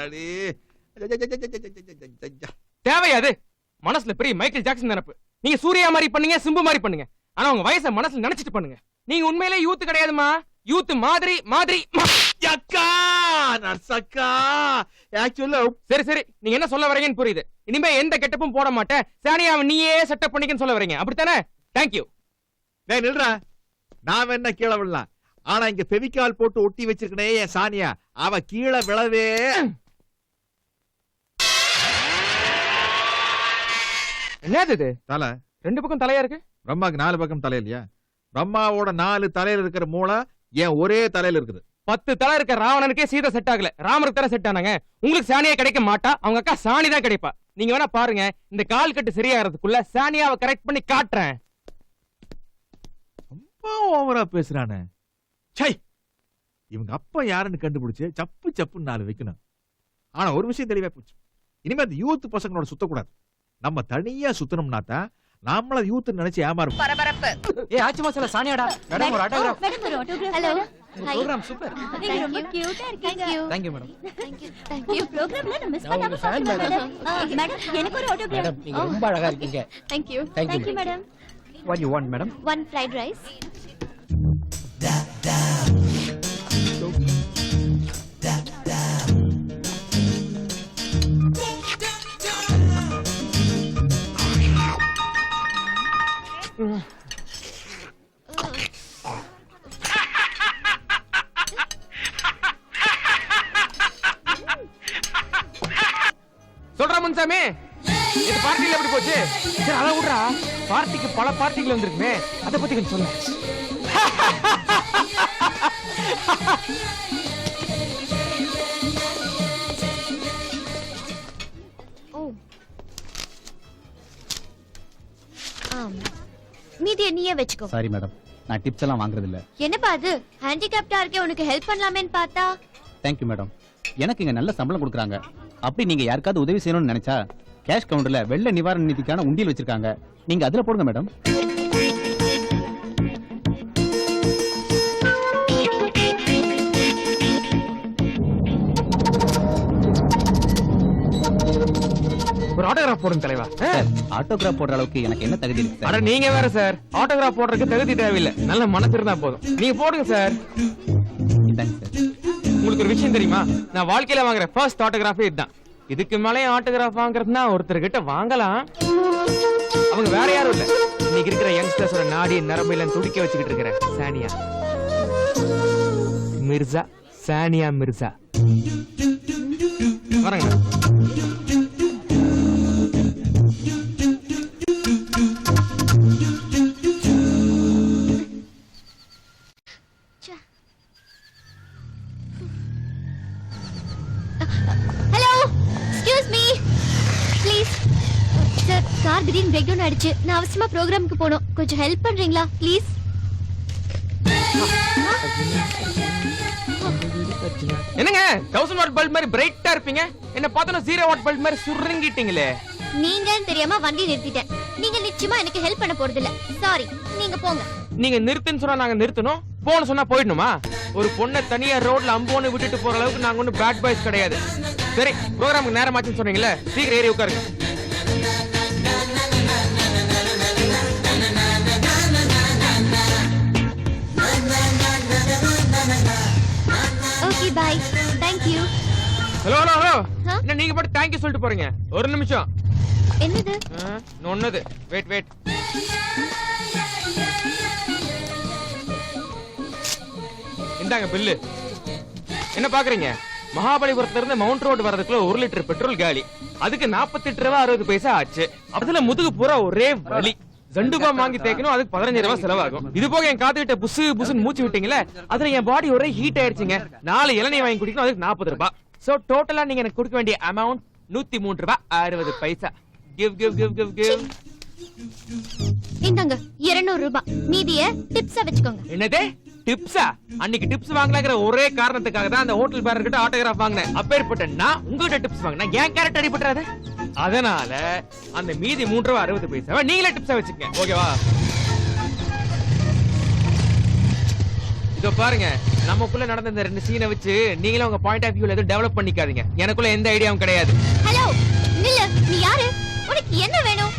ஆத்தாடி தேவையாது மனசுல பெரிய மைக்கேல் ஜாக்சன் நினைப்பு நீங்க சூர்யா மாதிரி பண்ணுங்க சிம்பு மாதிரி பண்ணுங்க ஆனா உங்க வயசை மனசுல நினைச்சிட்டு பண்ணுங்க நீங்க உண்மையிலே யூத் கிடையாதுமா யூத் மாதிரி மாதிரி அக்கா நர்சக்கா ஆக்சுவலா சரி சரி நீங்க என்ன சொல்ல வரீங்கன்னு புரியுது இனிமே எந்த கெட்டப்பும் போட மாட்டேன் சானியாவை நீயே செட்டப் பண்ணிக்கன்னு சொல்ல வரீங்க அப்படித்தானே தேங்க்யூ டேய் நில்றா நான் வேணா கீழே விழலாம் ஆனா இங்க பெவிக்கால் போட்டு ஒட்டி வச்சிருக்கனே என் சானியா அவ கீழே விழவே என்னது இது? தலை. ரெண்டு பக்கம் தலையா இருக்கு? பிரம்மாக்கு நாலு பக்கம் தலை இல்லையா? பிரம்மாவோட நாலு தலையில இருக்கிற மூளை என் ஒரே தலையில இருக்குது? பத்து தலை இருக்க ராவணனுக்கே சீதை செட் ஆகல. ராமருக்கு தர செட் ஆனாங்க. உங்களுக்கு சானியா கிடைக்க மாட்டா? அவங்க அக்கா சாணி தான் கிடைப்பா. நீங்க வேணா பாருங்க இந்த கால் கட்டு சரியாகிறதுக்குள்ள சானியாவை கரெக்ட் பண்ணி காட்டுறேன். ரொம்ப ஓவரா பேசுறானே. சை இவங்க அப்பா யாருன்னு கண்டுபிடிச்சு சப்பு சப்புன்னு நாலு வைக்கணும். ஆனா ஒரு விஷயம் தெளிவா போச்சு. இனிமே அந்த யூத் பசங்களோட சுத்தக்கூடாது. நம்ம தனியா சுத்தணும்னா தான் நாமள யூத் நினைச்சு ஏமாறும். பரபரப்பு. ஏ ஆச்சு மாசல சானியாடா மேடம் ஒரு ஆட்டோகிராஃப் மேடம் ஒரு autograph ஹலோ ப்ரோகிராம் சூப்பர் நீங்க ரொம்ப கியூட்டா இருக்கீங்க Thank thank you. You madam உங்க ப்ரோகிராம்ல நான் மிஸ் பண்ணாம madam. மேடம் மேடம் எனக்கு ஒரு autograph. மேடம் நீங்க ரொம்ப அழகா இருக்கீங்க. Thank you Thank you. Thank you madam what you want madam one fried rice சரி அத விடுறா பார்ட்டிக்கு பல பார்ட்டிகள் வந்திருக்குமே அத பத்தி கொஞ்சம் சொல்ல மீதியை நீயே வச்சுக்கோ. சாரி மேடம் நான் டிப்ஸ் எல்லாம் வாங்குறது இல்ல என்னப்பா அது? ஹேண்டிகேப்டா இருக்கே உனக்கு ஹெல்ப் பண்ணலாமேன்னு பார்த்தா? தேங்க்யூ மேடம் எனக்கு இங்க நல்ல சம்பளம் கொடுக்குறாங்க. அப்படி நீங்க யாருக்காவது உதவி செய்யணும்னு நினைச்சா கேஷ் கவுண்டர்ல வெள்ள நிவாரண நிதிக்கான உண்டியல் வச்சிருக்காங்க. நீங்க அதுல போடுங்க மேடம். ஒரு ஆட்டோகிராஃப் போடுங்க தலைவா. ஆட்டோகிராஃப் போடுற அளவுக்கு எனக்கு என்ன தகுதி இருக்கு அட நீங்க வேற சார். ஆட்டோகிராஃப் போடுறதுக்கு தகுதி தேவையில்லை. நல்ல மனசு இருந்தா போதும். நீங்க போடுங்க சார். இந்தாங்க சார். உங்களுக்கு ஒரு விஷயம் தெரியுமா? நான் வாழ்க்கையில வாங்குற ஃபர்ஸ்ட் ஆட்டோகிராஃபே இதுதான். இதுக்கு மேலே ஆட்டோகிராஃப் வாங்குறதுனா ஒருத்தர்கிட்ட வாங்கலாம். அவங்க வேற யாரும் இல்ல. இன்னைக்கு இருக்கிற யங்ஸ்டர்ஸோட நாடி நரம்பையில துடிக்க வச்சுக்கிட்டு இருக்கிற சானியா. மிர்சா சானியா மிர்சா. வரங்க. Hello excuse me please sir car திடீர்னு பிரேக் டவுன் ஆயிடுச்சு. நான் அவசரமா ப்ரோக்ராமுக்கு போகணும். கொஞ்சம் ஹெல்ப் பண்றீங்களா? ப்ளீஸ் என்னங்க? தௌசண்ட் வாட் பல்ப் மாதிரி பிரைட்டா இருப்பீங்க? என்ன பார்த்தோன்னா ஜீரோ வாட் பல்ப் மாதிரி சுருங்கிட்டீங்களே. நீங்கன்னு தெரியாம வண்டி நிறுத்திட்டேன். நீங்க நிச்சயமா எனக்கு ஹெல்ப் பண்ண போறது இல்ல சாரி நீங்க போங்க. நீங்க நிறுத்துன்னு சொன்னா நாங்க நிறுத்தணும். போன சொன்னா போயிடணுமா? ஒரு பொண்ணை தனியா ரோட்ல அம்போன்னு விட்டுட்டு போற அளவுக்கு நாங்க ஒன்னும் பேட் பாய்ஸ் கிடையாது. சரி ப்ரோக்ராமுக்கு நேரமாச்சுன்னு சொன்னீங்கல்ல சீக்கிரம் ஏறி உட்காருங்க. என்ன நீங்க மட்டும் தேங்க்யூ சொல்லிட்டு போறீங்க. ஒரு நிமிஷம். என்னது? ஒன்னது வெயிட் வெயிட் இந்தாங்க பில்லு. என்ன பாக்குறீங்க? மகாபலிபுரத்துல இருந்து மவுண்ட் ரோடு வரதுக்குள்ள ஒரு லிட்டர் பெட்ரோல் காலி. அதுக்கு 48 ரூபா அறுபது பைசா ஆச்சு. அதுல முதுகு பூரா ஒரே வலி. ஜண்டுபா வாங்கி தேய்க்கணும் அதுக்கு பதினஞ்சு ரூபாய் செலவாகும். இது போக என் காத்துக்கிட்ட புசு புசுன்னு மூச்சு விட்டீங்களே அதுல என் பாடி ஒரே ஹீட் ஆயிடுச்சுங்க. நாலு இளநீர் வாங்கி குடிக்கணும் அதுக்கு நாற்பது ரூபாய் சோ டோட்டலா நீங்க எனக்கு கொடுக்க வேண்டிய அமௌண்ட் நூத்தி மூணு ரூபாய் அறுபது பைசா. Give give give give give இந்தாங்க 200 ரூபாய் மீதிய டிப்ஸா வச்சுக்கோங்க. என்னது? டிப்ஸா அன்னைக்கு டிப்ஸ் வாங்கலாங்கிற ஒரே காரணத்துக்காக தான் அந்த ஹோட்டல் பேரர் கிட்ட ஆட்டோகிராஃப் வாங்கினேன். அப்பேற்பட்ட நான் உங்ககிட்ட டிப்ஸ் வாங்கினேன். ஏன் கேரக்டர் அடிபட்டுறாது? அதனால அந்த மீதி மூன்று ரூபா அறுபது பைசா நீங்களே டிப்ஸா வச்சுக்கங்க. ஓகேவா இதோ பாருங்க நமக்குள்ள நடந்த இந்த ரெண்டு சீனை வச்சு நீங்களும் உங்க பாயிண்ட் ஆஃப் வியூல எதுவும் டெவலப் பண்ணிக்காதீங்க. எனக்குள்ள எந்த ஐடியாவும் கிடையாது. ஹலோ நில்லு நீ யாரு? உனக்கு என்ன வேணும்?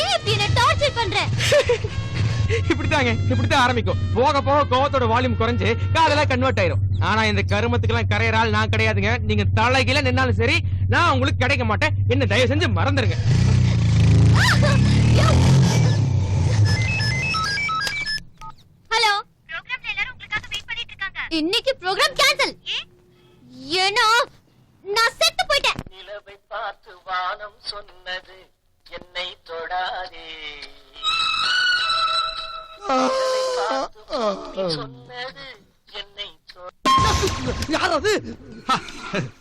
ஏன் இப்படி என்ன டார்ச்சர் பண்ற? இப்படித்தாங்க இப்படித்தான் ஆரம்பிக்கும். போக போக கோவத்தோட வால்யூம் குறைஞ்சு காதெல்லாம் கன்வெர்ட் ஆயிரும். ஆனா இந்த கருமத்துக்கெல்லாம் கரையறால் நான் கிடையாதுங்க. நீங்க தலைகீழ நின்னாலும் சரி நான் உங்களுக்கு கிடைக்க மாட்டேன். என்ன தயவு செஞ்சு மறந்துருங்க. ப்ரோகிராம் கேன்சல் ஏன்னா நான் செத்து போயிட்டேன். நிலவை பார்த்து வானம் சொன்னது என்னை தொடாதே. நிலவை பார்த்து பூமி சொன்னது என்னை தொடாதே. யாராவது?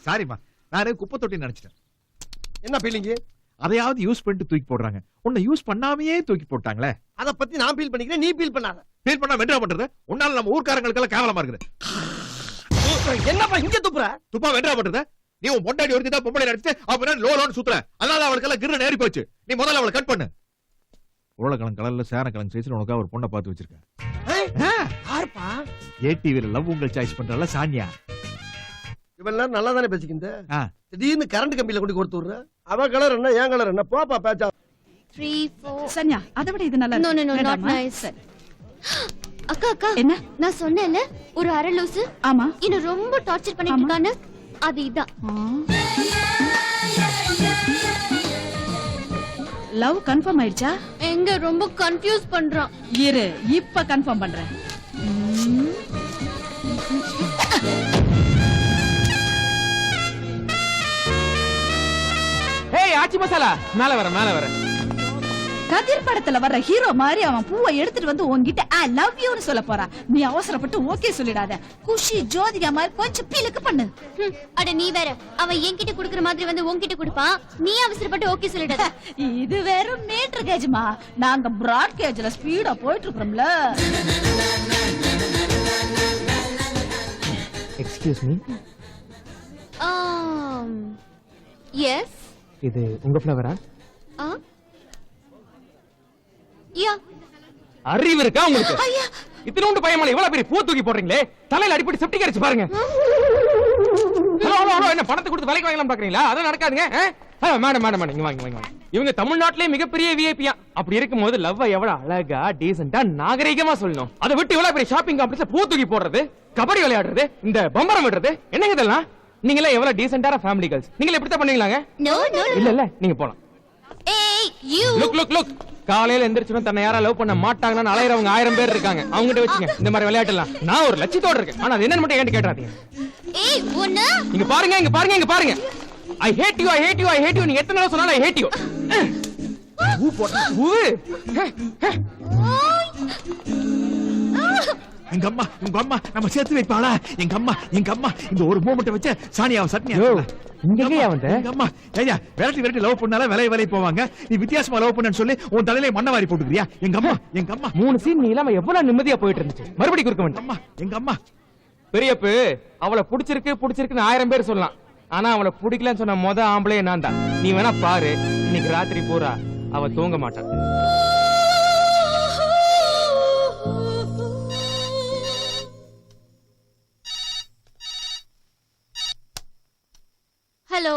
சாரிம்மா நானே குப்பை தொட்டி நினைச்சிட்டேன். என்ன ஃபீலிங் அதையாவது யூஸ் பண்ணிட்டு தூக்கி போடுறாங்க. உன்னை யூஸ் பண்ணாமையே தூக்கி போட்டாங்களே. அத பத்தி நான் ஃபீல் பண்ணிக்கிறேன் நீ ஃபீல் பண்ணாத. ஃபீல் பண்ணா வென்றா பண்றது உன்னால நம்ம ஊர்க்காரங்களுக்கெல்லாம் கேவலமா இருக்குது. என்னப்பா இங்க துப்புற துப்பா வென்றா பண்றது நீ உன் பொண்டாடி ஒருத்தி தான் பொம்பளை நடிச்சு அப்ப லோ லோன்னு சுத்துற? அதனால அவளுக்கெல்லாம் கிரு நேரி போச்சு. நீ முதல்ல அவளை கட் பண்ணு. உருளைக்கிழங்கு கலர்ல சேரக்கிழங்கு சைஸ்ல உனக்கா ஒரு பொண்ணை பார்த்து வச்சிருக்கேன். யாருப்பா? ஏடிவில லவ் உங்கள் சாய்ஸ் பண்றல சானியா. இவெல்லாம் நல்லா தானே பேசிக்கிந்த. திடீர்னு கரண்ட் கம்பியில கொண்டு கொடுத்து விடுற? அவ கலர் என்ன என் கலர் என்ன? போப்பா பேச்சா. 3 4 சன்யா அதை விட இது நல்லா no no no not? Nice அக்கா அக்கா என்ன? நான் சொன்னேன்ல ஒரு அரை லூசு. ஆமா. என்ன ரொம்ப டார்ச்சர் பண்ணிட்டு ஆமா. இருக்கான்னு அது இதான். லவ் கன்ஃபார்ம் ஆயிடுச்சா? எங்க ரொம்ப கன்ஃபியூஸ் பண்றான். இரு இப்ப கன்ஃபார்ம் பண்றேன். ஏய் ஆச்சி மசாலா. மேல வர மேல வர கதிர் படத்துல வர்ற ஹீரோ மாதிரி அவன் பூவை எடுத்துட்டு வந்து உன்கிட்ட ஐ லவ் யூன்னு சொல்ல போறான். நீ அவசரப்பட்டு ஓகே சொல்லிடாத. குஷி ஜோதிகா மாதிரி கொஞ்சம் பீலுக்கு பண்ணு. அட நீ வேற. அவன் என்கிட்ட குடுக்குற மாதிரி வந்து உன்கிட்ட கொடுப்பான். நீ அவசரப்பட்டு ஓகே சொல்லிடாத. இது வெறும் மீட்டர் கேஜ்மா நாங்க பிராட் கேஜ்ல ஸ்பீடா போயிட்டு இருக்கிறோம்ல எக்ஸ்கியூஸ் மீ ஆம். எஸ் இது உங்க ஃப்ளவரா ஆ யா அறிவு இருக்கா உங்களுக்கு? இத்தனோண்டு பயமால இவ்வளவு பெரிய பூ தூக்கி போடுறீங்களே? தலையில அடிப்படி செப்டிக் அடிச்சு பாருங்க. என்ன பணத்தை கொடுத்து விலைக்கு வாங்கலாம் பாக்குறீங்களா? அதான் நடக்காதுங்க மேடம் மேடம் மேடம் இங்க வாங்க வாங்க வாங்க. இவங்க தமிழ்நாட்டிலே மிகப்பெரிய விஐபியா அப்படி இருக்கும்போது லவ் எவ்வளவு அழகா டீசெண்டா நாகரிகமா சொல்லணும். அதை விட்டு இவ்வளவு பெரிய ஷாப்பிங் காம்ப்ளெக்ஸ்ல பூ தூக்கி போடுறது கபடி விளையாடுறது இந்த பம்பரம் விடுறது என்னங்க இதெல்லாம்? நீங்க எல்லாம் எவ்வளவு டீசென்டான ஃபேமிலி கேர்ள்ஸ் நீங்க இப்படி தான் பண்ணுவீங்களாங்க? இல்ல இல்ல நீங்க போலாம். ஏய் யூ லுக் லுக் லுக் காலையில எந்திரிச்சுடும் தன்னை யாரா லவ் பண்ண மாட்டாங்கன்னு அலையறவங்க ஆயிரம் பேர் இருக்காங்க. அவங்ககிட்ட வச்சுங்க. இந்த மாதிரி விளையாட்டு எல்லாம் நான் ஒரு லட்சியத்தோட இருக்கேன். ஆனா அது என்னன்னு மட்டும் என்கிட்ட கேட்டாதீங்க ஏய் ஒண்ணு? இங்க பாருங்க இங்க பாருங்க இங்க பாருங்க. I hate you I hate you I hate you நீ எத்தனை தடவை சொன்னாலும் ஐ ஹேட் யூ ஊ போட்ட ஊ. எங்க அம்மா உங்க அம்மா நம்ம சேர்த்து வைப்பாளா? எங்க அம்மா எங்க அம்மா இந்த ஒரு மூமெண்ட் வச்சு சானியாவை சட்னி யோ, ஆக்கல. இங்க எங்க எங்கேயா அம்மா, வந்த? எங்க அம்மா ஏய்யா விரட்டி விரட்டி லவ் பண்ணால விலை விலை போவாங்க. நீ வித்தியாசமா லவ் பண்ணன்னு சொல்லி உன் தலையில மண்ணை வாரி போட்டுக்கிறியா? எங்க அம்மா எங்க அம்மா. மூணு சீன் நீ இல்லாம எவ்வளவு நிம்மதியா போயிட்டு இருந்துச்சு? மறுபடியும் எங்க வேண்டாம் அம்மா எங்க அம்மா. பெரியப்பு அவளை பிடிச்சிருக்கு பிடிச்சிருக்குன்னு ஆயிரம் பேர் சொல்லலாம். ஆனா அவளை பிடிக்கலன்னு சொன்ன மொத ஆம்பளே நான் தான் நீ வேணா பாரு இன்னைக்கு ராத்திரி பூரா அவ தூங்க மாட்டான் ஹலோ.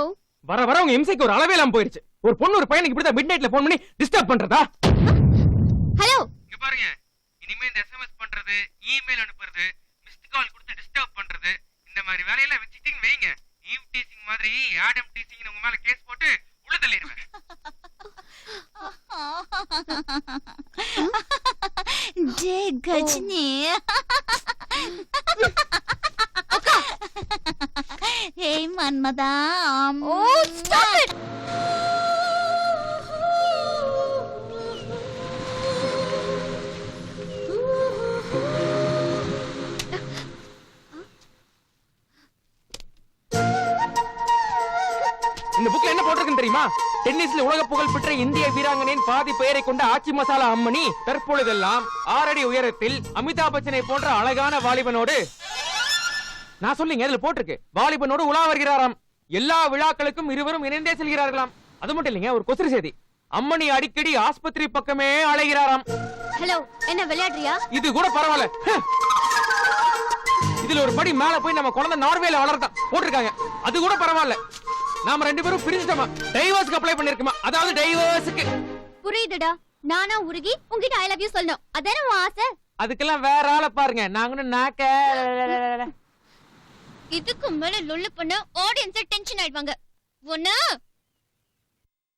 வர வர உங்க இம்சைக்கு ஒரு அளவே இல்லாம போயிருச்சு. ஒரு பொண்ணு ஒரு பையனுக்கு இப்படிதான் மிட் நைட்ல போன் பண்ணி டிஸ்டர்ப் பண்றதா? ஹலோ. இங்க பாருங்க. இனிமே இந்த எஸ்எம்எஸ் பண்றது இமெயில் அனுப்புறது மிஸ்ட் கால் கொடுத்து டிஸ்டர்ப் பண்றது இந்த மாதிரி வேலையெல்லாம் வச்சுட்டீங்க வைங்க. ஈவ் டீசிங் மாதிரி ஆடம் டீசிங் உங்க மேல கேஸ் போட்டு உள்ள தள்ளிடுவேன் ஜே Ghajini Manmatha oh stop it இந்த புக்ல என்ன போட்டிருக்குன்னு தெரியுமா? டென்னிஸ்ல உலக புகழ் பெற்ற இந்திய வீராங்கனையின் பாதி பெயரை கொண்ட ஆச்சி மசாலா அம்மணி தற்பொழுதெல்லாம் ஆறடி உயரத்தில் அமிதாப் பச்சனை போன்ற அழகான வாலிபனோடு நான் சொல்லிங்க இதுல போட்டிருக்கு. வாலிபனோடு உலா வருகிறாராம். எல்லா விழாக்களுக்கும் இருவரும் இணைந்தே செல்கிறார்களாம். அது மட்டும் இல்லைங்க ஒரு கொசுறு செய்தி. அம்மணி அடிக்கடி ஆஸ்பத்திரி பக்கமே அலைகிறாராம். ஹலோ என்ன விளையாடுறியா? இது கூட பரவாயில்ல. இதுல ஒரு படி மேல போய் நம்ம குழந்தை நார்வேல வளர்த்தான் போட்டிருக்காங்க. அது கூட பரவாயில்ல. நாம ரெண்டு பேரும் பிரிஞ்சுட்டோமா? டைவர்ஸ்க்கு அப்ளை பண்ணிருக்கோமா? அதாவது டைவர்ஸ்க்கு. புரியுதுடா. நானா உருகி உங்ககிட்ட ஐ லவ் யூ சொல்லணும். அதானே உன் ஆசை? அதுக்கெல்லாம் வேற ஆளை பாருங்க. நாங்க நாக்க. இதுக்கு மேல லொல்லு பண்ண ஆடியன்ஸ் டென்ஷன் ஆயிடுவாங்க. ஒண்ணு